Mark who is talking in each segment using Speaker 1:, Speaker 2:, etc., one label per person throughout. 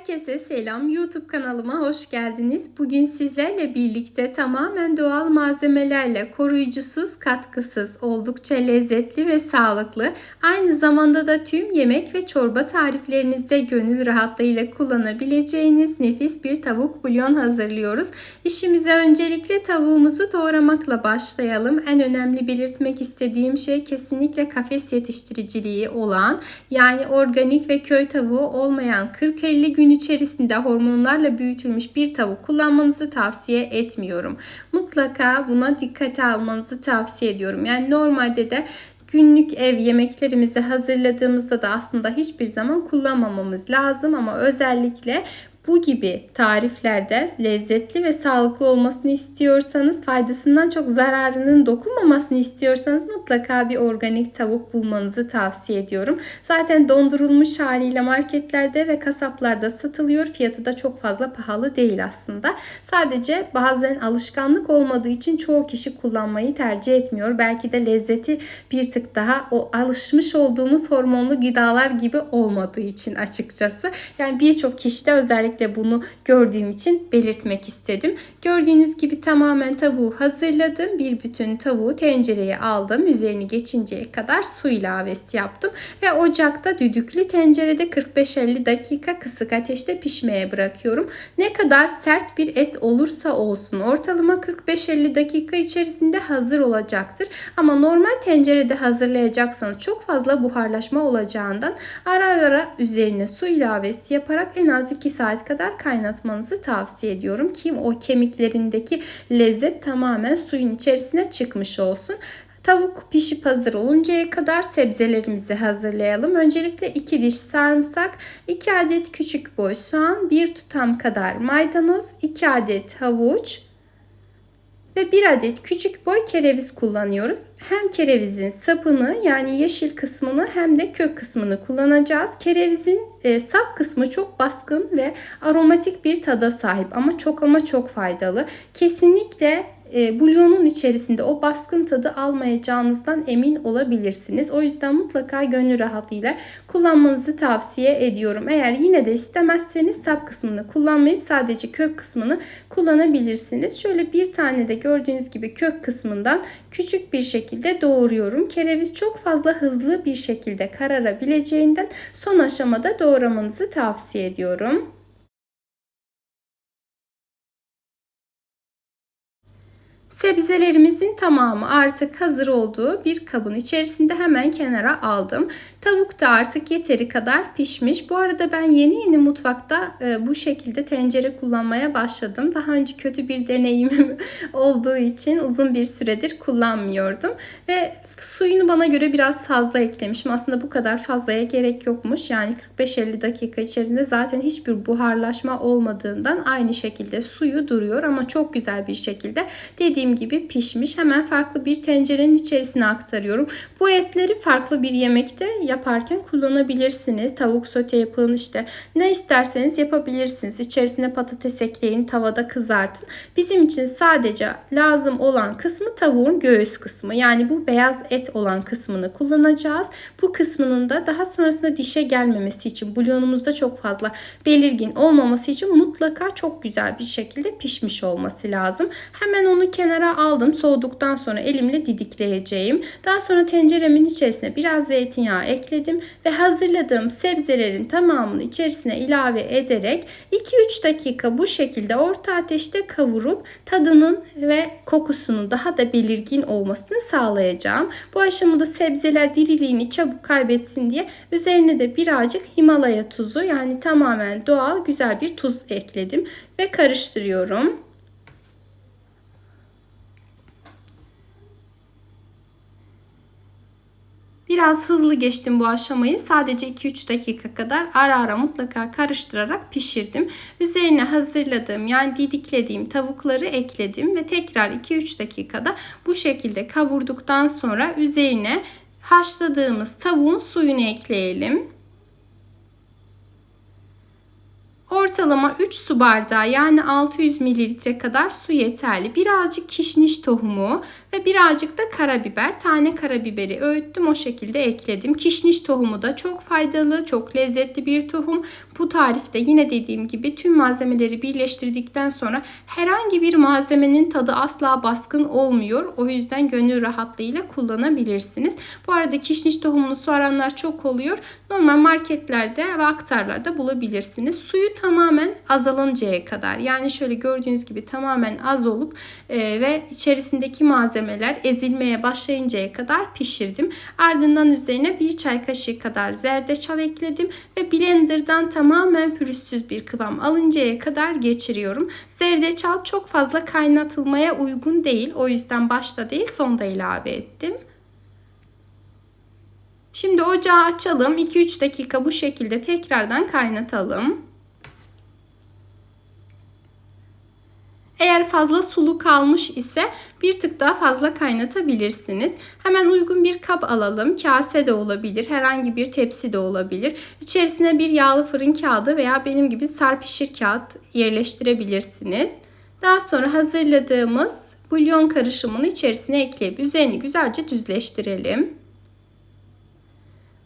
Speaker 1: Herkese selam. YouTube kanalıma hoş geldiniz. Bugün sizlerle birlikte tamamen doğal malzemelerle koruyucusuz, katkısız, oldukça lezzetli ve sağlıklı, aynı zamanda da tüm yemek ve çorba tariflerinizde gönül rahatlığıyla kullanabileceğiniz nefis bir tavuk bulyon hazırlıyoruz. İşimize öncelikle tavuğumuzu doğramakla başlayalım. En önemli belirtmek istediğim şey kesinlikle kafes yetiştiriciliği olan, yani organik ve köy tavuğu olmayan 40-50 gün içerisinde hormonlarla büyütülmüş bir tavuk kullanmanızı tavsiye etmiyorum. Mutlaka buna dikkate almanızı tavsiye ediyorum. Yani normalde de günlük ev yemeklerimizi hazırladığımızda da aslında hiçbir zaman kullanmamamız lazım ama özellikle bu gibi tariflerde lezzetli ve sağlıklı olmasını istiyorsanız, faydasından çok zararının dokunmamasını istiyorsanız mutlaka bir organik tavuk bulmanızı tavsiye ediyorum. Zaten dondurulmuş haliyle marketlerde ve kasaplarda satılıyor. Fiyatı da çok fazla pahalı değil aslında. Sadece bazen alışkanlık olmadığı için çoğu kişi kullanmayı tercih etmiyor. Belki de lezzeti bir tık daha o alışmış olduğumuz hormonlu gıdalar gibi olmadığı için açıkçası. Yani birçok kişi de özellikle özellikle bunu gördüğüm için belirtmek istedim. Gördüğünüz gibi tamamen tavuğu hazırladım. Bir bütün tavuğu tencereye aldım. Üzerini geçinceye kadar su ilavesi yaptım. Ve ocakta düdüklü tencerede 45-50 dakika kısık ateşte pişmeye bırakıyorum. Ne kadar sert bir et olursa olsun ortalama 45-50 dakika içerisinde hazır olacaktır. Ama normal tencerede hazırlayacaksanız çok fazla buharlaşma olacağından ara ara üzerine su ilavesi yaparak en az 2 saat kadar kaynatmanızı tavsiye ediyorum ki o kemiklerindeki lezzet tamamen suyun içerisine çıkmış olsun. Tavuk pişip hazır oluncaya kadar sebzelerimizi hazırlayalım. Öncelikle 2 diş sarımsak, 2 adet küçük boy soğan, 1 tutam kadar maydanoz, 2 adet havuç, ve bir adet küçük boy kereviz kullanıyoruz. Hem kerevizin sapını yani yeşil kısmını hem de kök kısmını kullanacağız. Kerevizin e, sap kısmı çok baskın ve aromatik bir tada sahip ama çok ama çok faydalı. Kesinlikle e, bulyonun içerisinde o baskın tadı almayacağınızdan emin olabilirsiniz. O yüzden mutlaka gönül rahatlığıyla kullanmanızı tavsiye ediyorum. Eğer yine de istemezseniz sap kısmını kullanmayıp sadece kök kısmını kullanabilirsiniz. Şöyle bir tane de gördüğünüz gibi kök kısmından küçük bir şekilde doğruyorum. Kereviz çok fazla hızlı bir şekilde kararabileceğinden son aşamada doğramanızı tavsiye ediyorum. Sebzelerimizin tamamı artık hazır olduğu bir kabın içerisinde hemen kenara aldım. Tavuk da artık yeteri kadar pişmiş. Bu arada ben yeni yeni mutfakta e, bu şekilde tencere kullanmaya başladım. Daha önce kötü bir deneyimim olduğu için uzun bir süredir kullanmıyordum. Ve suyunu bana göre biraz fazla eklemişim. Aslında bu kadar fazlaya gerek yokmuş. Yani 45-50 dakika içerisinde zaten hiçbir buharlaşma olmadığından aynı şekilde suyu duruyor ama çok güzel bir şekilde dediğim gibi pişmiş. Hemen farklı bir tencerenin içerisine aktarıyorum. Bu etleri farklı bir yemekte yaparken kullanabilirsiniz. Tavuk sote yapın işte ne isterseniz yapabilirsiniz. İçerisine patates ekleyin, tavada kızartın. Bizim için sadece lazım olan kısmı tavuğun göğüs kısmı. Yani bu beyaz et olan kısmını kullanacağız. Bu kısmının da daha sonrasında dişe gelmemesi için bulyonumuzda çok fazla belirgin olmaması için mutlaka çok güzel bir şekilde pişmiş olması lazım. Hemen onu kenara aldım. Soğuduktan sonra elimle didikleyeceğim. Daha sonra tenceremin içerisine biraz zeytinyağı ekledim ve hazırladığım sebzelerin tamamını içerisine ilave ederek 2-3 dakika bu şekilde orta ateşte kavurup tadının ve kokusunun daha da belirgin olmasını sağlayacağım. Bu aşamada sebzeler diriliğini çabuk kaybetsin diye üzerine de birazcık Himalaya tuzu yani tamamen doğal güzel bir tuz ekledim ve karıştırıyorum. Biraz hızlı geçtim bu aşamayı. Sadece 2-3 dakika kadar ara ara mutlaka karıştırarak pişirdim. Üzerine hazırladığım yani didiklediğim tavukları ekledim ve tekrar 2-3 dakikada bu şekilde kavurduktan sonra üzerine haşladığımız tavuğun suyunu ekleyelim. Ortalama 3 su bardağı yani 600 mililitre kadar su yeterli. Birazcık kişniş tohumu ve birazcık da karabiber. Tane karabiberi öğüttüm o şekilde ekledim. Kişniş tohumu da çok faydalı, çok lezzetli bir tohum. Bu tarifte yine dediğim gibi tüm malzemeleri birleştirdikten sonra herhangi bir malzemenin tadı asla baskın olmuyor. O yüzden gönül rahatlığıyla kullanabilirsiniz. Bu arada kişniş tohumunu soranlar çok oluyor. Normal marketlerde ve aktarlarda bulabilirsiniz. Suyu tamamen azalıncaya kadar yani şöyle gördüğünüz gibi tamamen az olup e, ve içerisindeki malzemeler ezilmeye başlayıncaya kadar pişirdim. Ardından üzerine bir çay kaşığı kadar zerdeçal ekledim ve blenderdan tamamen pürüzsüz bir kıvam alıncaya kadar geçiriyorum. Zerdeçal çok fazla kaynatılmaya uygun değil. O yüzden başta değil sonda ilave ettim. Şimdi ocağı açalım. 2-3 dakika bu şekilde tekrardan kaynatalım. Eğer fazla sulu kalmış ise bir tık daha fazla kaynatabilirsiniz. Hemen uygun bir kap alalım. Kase de olabilir, herhangi bir tepsi de olabilir. İçerisine bir yağlı fırın kağıdı veya benim gibi sarpişir kağıt yerleştirebilirsiniz. Daha sonra hazırladığımız bulyon karışımını içerisine ekleyip üzerini güzelce düzleştirelim.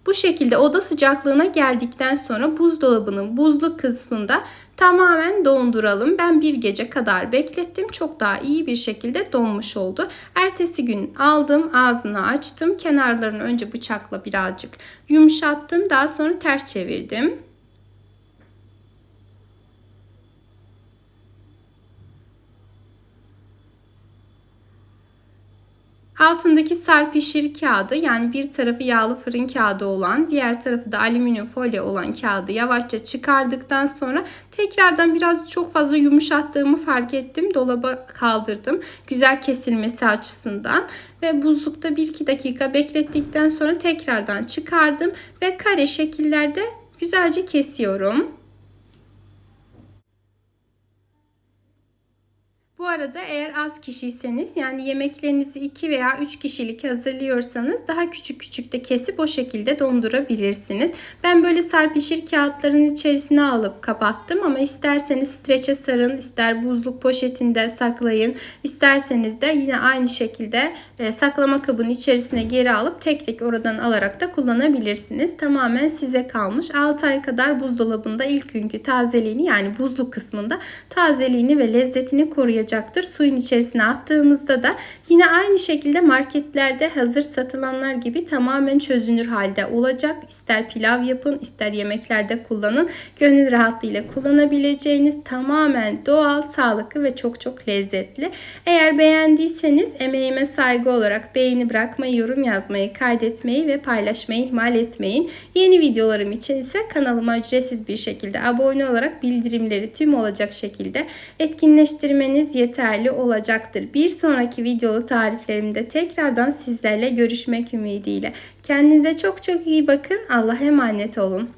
Speaker 1: Bu şekilde oda sıcaklığına geldikten sonra buzdolabının buzlu kısmında tamamen donduralım. Ben bir gece kadar beklettim. Çok daha iyi bir şekilde donmuş oldu. Ertesi gün aldım, ağzını açtım. Kenarlarını önce bıçakla birazcık yumuşattım. Daha sonra ters çevirdim. Altındaki serpişir kağıdı yani bir tarafı yağlı fırın kağıdı olan diğer tarafı da alüminyum folyo olan kağıdı yavaşça çıkardıktan sonra tekrardan biraz çok fazla yumuşattığımı fark ettim. Dolaba kaldırdım. Güzel kesilmesi açısından ve buzlukta 1-2 dakika beklettikten sonra tekrardan çıkardım ve kare şekillerde güzelce kesiyorum. Arada eğer az kişiyseniz yani yemeklerinizi 2 veya 3 kişilik hazırlıyorsanız daha küçük küçük de kesip o şekilde dondurabilirsiniz. Ben böyle serpişir kağıtların içerisine alıp kapattım ama isterseniz streçe sarın, ister buzluk poşetinde saklayın, isterseniz de yine aynı şekilde e, saklama kabının içerisine geri alıp tek tek oradan alarak da kullanabilirsiniz. Tamamen size kalmış. 6 ay kadar buzdolabında ilk günkü tazeliğini yani buzluk kısmında tazeliğini ve lezzetini koruyacak olacaktır. Suyun içerisine attığımızda da yine aynı şekilde marketlerde hazır satılanlar gibi tamamen çözünür halde olacak. İster pilav yapın, ister yemeklerde kullanın. Gönül rahatlığıyla kullanabileceğiniz tamamen doğal, sağlıklı ve çok çok lezzetli. Eğer beğendiyseniz emeğime saygı olarak beğeni bırakmayı, yorum yazmayı, kaydetmeyi ve paylaşmayı ihmal etmeyin. Yeni videolarım için ise kanalıma ücretsiz bir şekilde abone olarak bildirimleri tüm olacak şekilde etkinleştirmeniz yeterli olacaktır. Bir sonraki videolu tariflerimde tekrardan sizlerle görüşmek ümidiyle. Kendinize çok çok iyi bakın. Allah'a emanet olun.